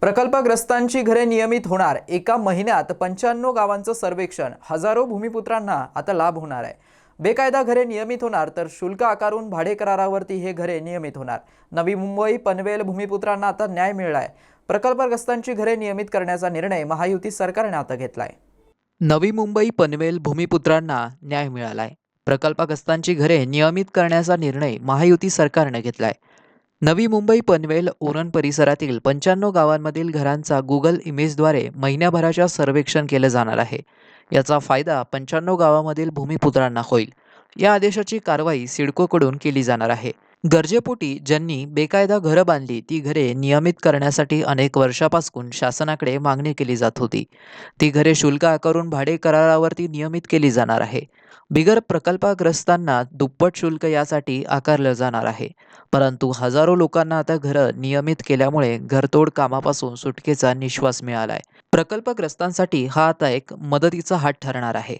प्रकल्पग्रस्तांची घरे नियमित होणार. एका महिन्यात पंच्याण्णव गावांचं सर्वेक्षण. हजारो भूमिपुत्रांना आता लाभ होणार आहे. बेकायदा घरे नियमित होणार तर शुल्क आकारून भाडे करारावरती हे घरे नियमित होणार. नवी मुंबई पनवेल भूमिपुत्रांना आता न्याय मिळालाय. प्रकल्पग्रस्तांची घरे नियमित करण्याचा निर्णय महायुती सरकारने आता घेतलाय. नवी मुंबई पनवेल भूमिपुत्रांना न्याय मिळालाय. प्रकल्पग्रस्तांची घरे नियमित करण्याचा निर्णय महायुती सरकारने घेतलाय. नवी मुंबई पनवेल उरण परिसरातील पंच्याण्णव गावांमधील घरांचा गुगल इमेजद्वारे महिन्याभराच्या सर्वेक्षण केलं जाणार आहे. याचा फायदा पंच्याण्णव गावामधील भूमिपुत्रांना होईल. या आदेशाची कारवाई सिडकोकडून केली जाणार आहे. गरजेपोटी ज्यांनी बेकायदा घरं बांधली ती घरे नियमित करण्यासाठी अनेक वर्षापासून शासनाकडे मागणी केली जात होती. ती घरे शुल्क आकारून भाडे करारावरती नियमित केली जाणार आहे. बिगर प्रकल्पग्रस्तांना दुप्पट शुल्क यासाठी आकारलं जाणार आहे. परंतु हजारो लोकांना आता घरं नियमित केल्यामुळे घरतोड कामापासून सुटकेचा निश्वास मिळालाय. प्रकल्पग्रस्तांसाठी हा आता एक मदतीचा हात ठरणार आहे.